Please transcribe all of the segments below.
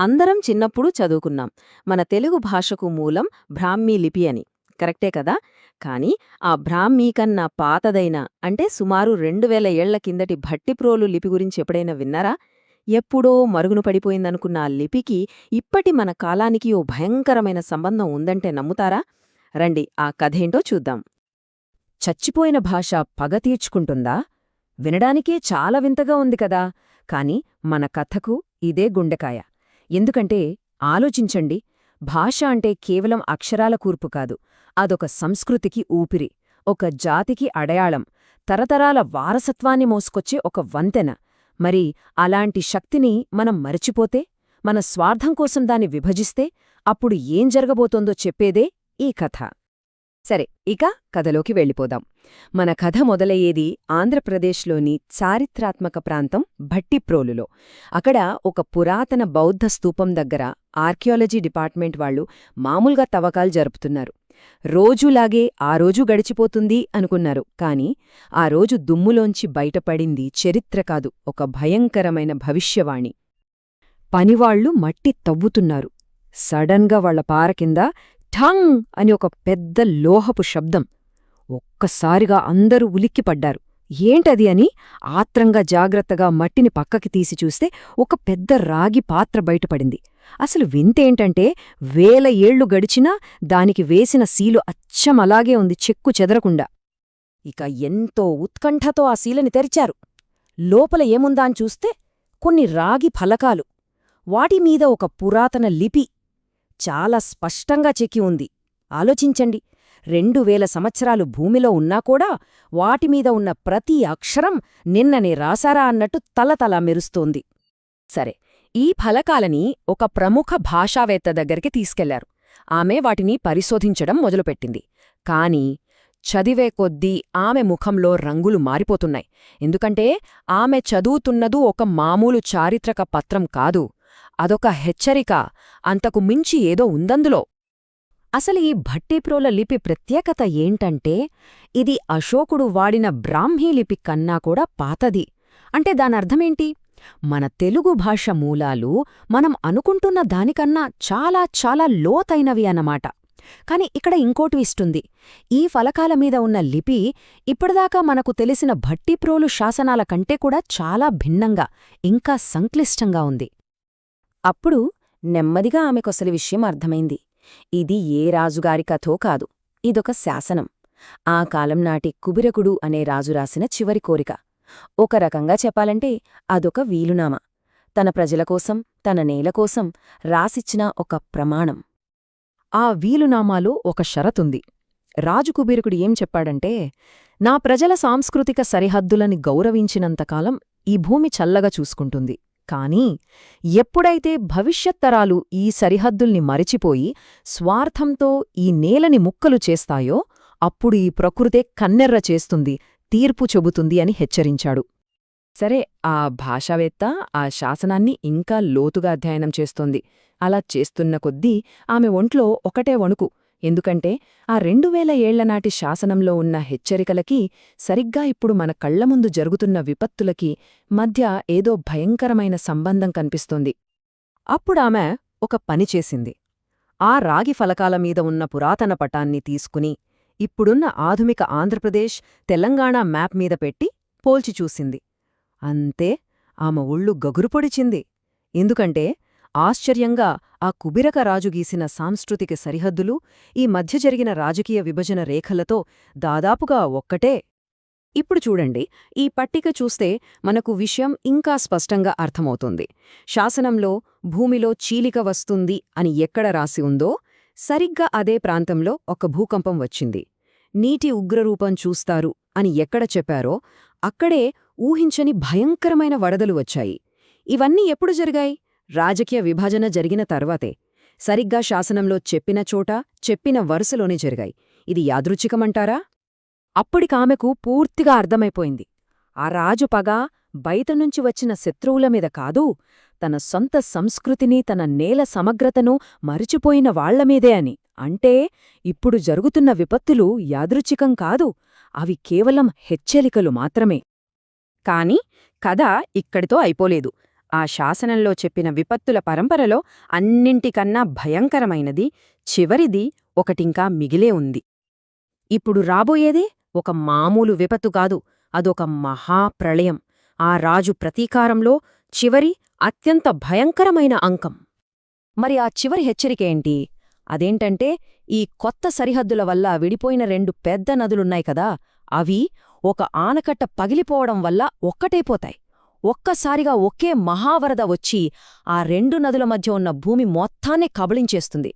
అందరం చిన్నప్పుడు చదువుకున్నాం. మన తెలుగు భాషకు మూలం బ్రాహ్మీ లిపి అని. కరెక్టే కదా? కాని ఆ బ్రాహ్మీ కన్నా పాతదైన అంటే సుమారు రెండు వేల ఏళ్ళ కిందటి భట్టిప్రోలు లిపి గురించి ఎప్పుడైనా విన్నారా? ఎప్పుడో మరుగున పడిపోయిందనుకున్న ఆ లిపికి ఇప్పటి మన కాలానికి ఓ భయంకరమైన సంబంధం ఉందంటే నమ్ముతారా? రండి ఆ కథేంటో చూద్దాం. చచ్చిపోయిన భాష పగ తీర్చుకుంటుందా? వినడానికే చాలా వింతగా ఉంది కదా? కాని మన కథకు ఇదే గుండెకాయ. ఎందుకంటే ఆలోచించండి భాష అంటే కేవలం అక్షరాల కూర్పు కాదు అదొక సంస్కృతికి ఊపిరి ఒక జాతికి అడయాళం తరతరాల వారసత్వాన్ని మోసుకొచ్చే ఒక వంతెన. మరి అలాంటి శక్తిని మనం మరచిపోతే మన స్వార్థం కోసం దాన్ని విభజిస్తే అప్పుడు ఏం జరగబోతోందో చెప్పేదే ఈ కథ. సరే ఇక కథలోకి వెళ్ళిపోదాం. మన కథ మొదలయ్యేది ఆంధ్రప్రదేశ్లోని చారిత్రాత్మక ప్రాంతం భట్టిప్రోలులో. అక్కడ ఒక పురాతన బౌద్ధ స్తూపం దగ్గర ఆర్కియాలజీ డిపార్ట్మెంట్ వాళ్ళు మామూలుగా తవ్వకాలు జరుపుతున్నారు. రోజులాగే ఆ రోజు గడిచిపోతుంది అనుకున్నారు. కాని ఆ రోజు దుమ్ములోంచి బయటపడింది చరిత్ర కాదు ఒక భయంకరమైన భవిష్యవాణి. పనివాళ్ళు మట్టి తవ్వుతున్నారు. సడన్గా వాళ్ళ పార కింద ఠంగ్ అని ఒక పెద్ద లోహపు శబ్దం. ఒక్కసారిగా అందరూ ఉలిక్కిపడ్డారు ఏంటది అని ఆత్రంగా జాగ్రత్తగా మట్టిని పక్కకి తీసి చూస్తే ఒక పెద్ద రాగి పాత్ర బయటపడింది. అసలు వింతేంటంటే వేల ఏళ్ళు గడిచినా దానికి వేసిన సీలు అచ్చం అలాగే ఉంది చెక్కు చెదరకుండా. ఇక ఎంతో ఉత్కంఠతో ఆ సీలని తెరిచారు. లోపల ఏముందాని చూస్తే కొన్ని రాగి ఫలకాలు. వాటిమీద ఒక పురాతన లిపి. చాలా స్పష్టంగా చెక్కి ఉంది. ఆలోచించండి. రెండు వేల సంవత్సరాలు భూమిలో ఉన్నా కూడా వాటిమీద ఉన్న ప్రతి అక్షరం నిన్ననే రాసారా అన్నట్టు తలతలా మెరుస్తోంది. సరే ఈ ఫలకాలని ఒక ప్రముఖ భాషావేత్త దగ్గరికి తీసుకెళ్ళారు. ఆమె వాటిని పరిశోధించడం మొదలుపెట్టింది. కాని చదివే కొద్దీ ఆమె ముఖంలో రంగులు మారిపోతున్నాయి. ఎందుకంటే ఆమె చదువుతున్నదూ ఒక మామూలు చారిత్రక పత్రం కాదు. అదొక హెచ్చరిక. అంతకు మించి ఏదో ఉందందులో. అసలు ఈ భట్టిప్రోల లిపి ప్రత్యేకత ఏంటంటే ఇది అశోకుడు వాడిన బ్రాహ్మీ లిపి కన్నా కూడా పాతది. అంటే దానర్థమేంటి? మన తెలుగు భాష మూలాలు మనం అనుకుంటున్న దానికన్నా చాలా చాలా లోతైనవి అన్నమాట. కాని ఇక్కడ ఇంకోటి ఇస్తుంది. ఈ ఫలకాల మీద ఉన్న లిపి ఇప్పటిదాకా మనకు తెలిసిన భట్టిప్రోలు శాసనాల కంటే కూడా చాలా భిన్నంగా ఇంకా సంక్లిష్టంగా ఉంది. అప్పుడు నెమ్మదిగా ఆమెకొసలి విషయం అర్థమైంది. ఇది ఏ రాజుగారి కథో కాదు. ఇదొక శాసనం. ఆ కాలం నాటి కుబిరకుడు అనే రాజు రాసిన చివరి కోరిక. ఒక రకంగా చెప్పాలంటే అదొక వీలునామా. తన ప్రజలకోసం తన నేలకోసం రాసిచ్చిన ఒక ప్రమాణం. ఆ వీలునామాలో ఒక షరతుంది. రాజు కుబీరకుడు ఏం చెప్పాడంటే నా ప్రజల సాంస్కృతిక సరిహద్దులని గౌరవించినంతకాలం ఈ భూమి చల్లగా చూసుకుంటుంది. కానీ ఎప్పుడైతే భవిష్యత్తరాలు ఈ సరిహద్దుల్ని మరిచిపోయి స్వార్థంతో ఈ నేలని ముక్కలు చేస్తాయో అప్పుడు ఈ ప్రకృతే కన్నెర్ర చేస్తుంది తీర్పు చెబుతుంది అని హెచ్చరించాడు. సరే ఆ భాషావేత్త ఆ శాసనాన్ని ఇంకా లోతుగా అధ్యయనం చేస్తోంది. అలా చేస్తున్న కొద్దీ ఆమె ఒంట్లో ఒకటే వణుకు. ఎందుకంటే ఆ రెండు వేల ఏళ్ళనాటి శాసనంలో ఉన్న హెచ్చరికలకి సరిగ్గా ఇప్పుడు మన కళ్ళ ముందు జరుగుతున్న విపత్తులకి మధ్య ఏదో భయంకరమైన సంబంధం కనిపిస్తుంది. అప్పుడామె ఒక పని చేసింది. ఆ రాగి ఫలకాల మీద ఉన్న పురాతన పటాన్ని తీసుకుని ఇప్పుడున్న ఆధునిక ఆంధ్రప్రదేశ్ తెలంగాణ మ్యాప్ మీద పెట్టి పోల్చి చూసింది. అంతే ఆమె ఒళ్ళు గగురుపొడిచింది ఎందుకంటే ఆశ్చర్యంగా ఆ కుబిరక రాజు గీసిన సాంస్కృతిక సరిహద్దులు ఈ మధ్య జరిగిన రాజకీయ విభజన రేఖలతో దాదాపుగా ఒక్కటే. ఇప్పుడు చూడండి ఈ పట్టిక చూస్తే మనకు విషయం ఇంకా స్పష్టంగా అర్థమవుతుంది. శాసనంలో భూమిలో చీలిక వస్తుంది అని ఎక్కడ రాసి ఉందో సరిగ్గా అదే ప్రాంతంలో ఒక భూకంపం వచ్చింది. నీటి ఉగ్రరూపం చూస్తారు అని ఎక్కడ చెప్పారో అక్కడే ఊహించని భయంకరమైన వరదలు వచ్చాయి. ఇవన్నీ ఎప్పుడు జరిగాయి? రాజకీయ విభజన జరిగిన తర్వాతే సరిగ్గా శాసనంలో చెప్పిన చోట చెప్పిన వరుసలోనే జరిగాయి. ఇది యాదృచ్ఛికమంటారా? అప్పటికామెకు పూర్తిగా అర్థమైపోయింది. ఆ రాజు పగ బయటనుంచి వచ్చిన శత్రువుల మీద కాదు తన సొంత సంస్కృతిని తన నేల సమగ్రతను మరిచిపోయిన వాళ్ళమీదే అని. అంటే ఇప్పుడు జరుగుతున్న విపత్తులు యాదృచ్ఛికం కాదు అవి కేవలం హెచ్చరికలు మాత్రమే. కాని కథ ఇక్కడితో అయిపోలేదు. ఆ శాసనంలో చెప్పిన విపత్తుల పరంపరలో అన్నింటికన్నా భయంకరమైనది చివరిది ఒకటింకా మిగిలే ఉంది. ఇప్పుడు రాబోయేదే ఒక మామూలు విపత్తు కాదు అదొక మహాప్రళయం. ఆ రాజు ప్రతీకారంలో చివరి అత్యంత భయంకరమైన అంకం. మరి ఆ చివరి హెచ్చరిక ఏంటి? అదేంటంటే ఈ కొత్త సరిహద్దుల వల్ల విడిపోయిన రెండు పెద్ద నదులున్నాయి కదా అవి ఒక ఆనకట్ట పగిలిపోవడం వల్ల ఒక్కటైపోతాయి ఒక్కసారిగా ఒకే మహావరద వచ్చి ఆ రెండు నదుల మధ్య ఉన్న భూమి మొత్తాన్ని కబళించేస్తుంది.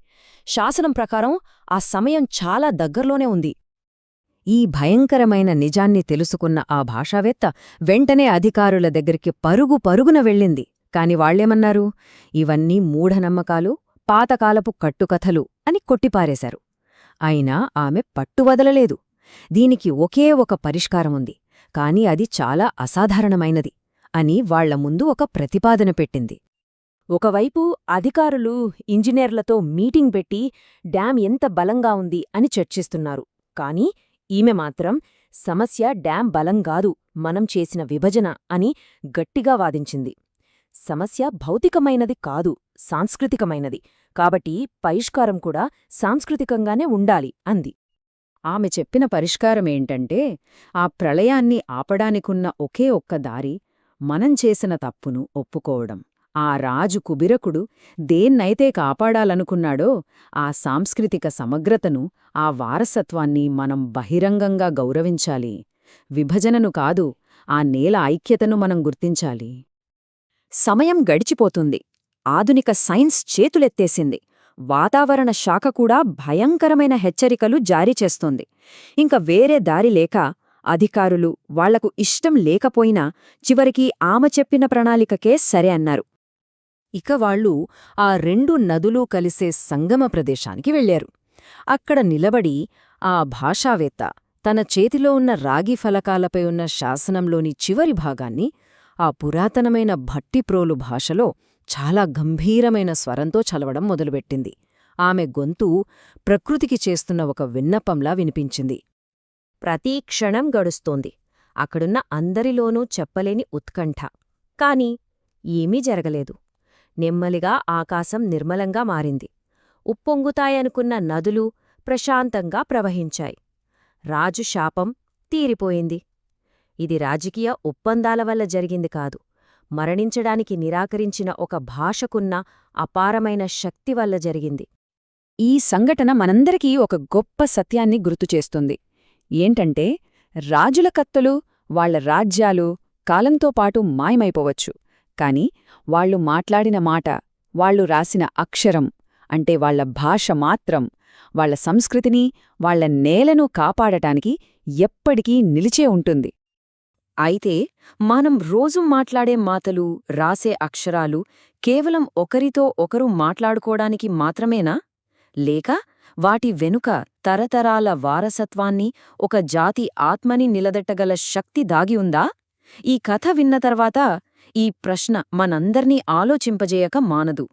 శాసనం ప్రకారం ఆ సమయం చాలా దగ్గర్లోనే ఉంది. ఈ భయంకరమైన నిజాన్ని తెలుసుకున్న ఆ భాషావేత్త వెంటనే అధికారుల దగ్గరికి పరుగు పరుగున వెళ్ళింది. కాని వాళ్ళేమన్నారు ఇవన్నీ మూఢనమ్మకాలు పాతకాలపు కట్టుకథలు అని కొట్టిపారేశారు. అయినా ఆమె పట్టువదలలేదు దీనికి ఒకే ఒక పరిష్కారముంది. కాని అది చాలా అసాధారణమైనది. అని వాళ్ళ ముందు ఒక ప్రతిపాదన పెట్టింది. ఒకవైపు అధికారులు ఇంజనీర్లతో మీటింగ్ పెట్టి డ్యాం ఎంత బలంగా ఉంది అని చర్చిస్తున్నారు. కాని ఈమె మాత్రం సమస్య డ్యాం బలంగాదు మనం చేసిన విభజన అని గట్టిగా వాదించింది. సమస్య భౌతికమైనది కాదు సాంస్కృతికమైనది. కాబట్టి పరిష్కారం కూడా సాంస్కృతికంగానే ఉండాలి అంది. ఆమె చెప్పిన పరిష్కారమేంటంటే ఆ ప్రళయాన్ని ఆపడానికున్న ఒకే ఒక్క దారి మనం చేసిన తప్పును ఒప్పుకోవడం. ఆ రాజు కుబిరకుడు దేన్నైతే కాపాడాలనుకున్నాడో ఆ సాంస్కృతిక సమగ్రతను ఆ వారసత్వాన్ని మనం బహిరంగంగా గౌరవించాలి. విభజనను కాదు ఆ నేల ఐక్యతను మనం గుర్తించాలి. సమయం గడిచిపోతుంది. ఆధునిక సైన్స్ చేతులెత్తేసింది. వాతావరణ శాఖ కూడా భయంకరమైన హెచ్చరికలు జారీ చేస్తోంది. ఇంక వేరే దారి లేక అధికారులు వాళ్ళకు ఇష్టం లేకపోయినా చివరికి ఆమె చెప్పిన ప్రణాళికకే సరే అన్నారు. ఇక వాళ్ళు ఆ రెండు నదులు కలిసే సంగమ ప్రదేశానికి వెళ్ళారు అక్కడ నిలబడి ఆ భాషావేత్త తన చేతిలో ఉన్న రాగి ఫలకాలపై ఉన్న శాసనంలోని చివరి భాగాన్ని ఆ పురాతనమైన భట్టిప్రోలు భాషలో చాలా గంభీరమైన స్వరంతో చలవడం మొదలుపెట్టింది. ఆమె గొంతు ప్రకృతికి చేస్తున్న ఒక విన్నపంలా వినిపించింది. ప్రతి క్షణం గడుస్తోంది. అక్కడున్న అందరిలోనూ చెప్పలేని ఉత్కంఠ. కాని ఏమీ జరగలేదు. నెమ్మలిగా ఆకాశం నిర్మలంగా మారింది. ఉప్పొంగుతాయనుకున్న నదులు ప్రశాంతంగా ప్రవహించాయి. రాజు శాపం తీరిపోయింది. ఇది రాజకీయ ఒప్పందాల వల్ల జరిగింది కాదు. మరణించడానికి నిరాకరించిన ఒక భాషకున్న అపారమైన శక్తి వల్ల జరిగింది. ఈ సంఘటన మనందరికీ ఒక గొప్ప సత్యాన్ని గుర్తుచేస్తుంది ఏంటంటే రాజుల కత్తులు వాళ్ళ రాజ్యాలు కాలంతో పాటు మాయమైపోవచ్చు. కాని వాళ్ళు మాట్లాడిన మాట వాళ్ళు రాసిన అక్షరం అంటే వాళ్ళ భాష మాత్రం వాళ్ళ సంస్కృతిని వాళ్ళ నేలను కాపాడటానికి ఎప్పటికీ నిలిచే ఉంటుంది. అయితే మనం రోజు మాట్లాడే మాటలు రాసే అక్షరాలు కేవలం ఒకరితో ఒకరు మాట్లాడుకోడానికి మాత్రమేనా? లేక వాటి వెనుక తరతరాల వారసత్వాన్ని ఒక జాతి ఆత్మని నిలదెట్టగల శక్తి దాగి ఉందా? ఈ కథ విన్న తర్వాత ఈ ప్రశ్న మనందర్నీ ఆలోచింపజేయక మానదు.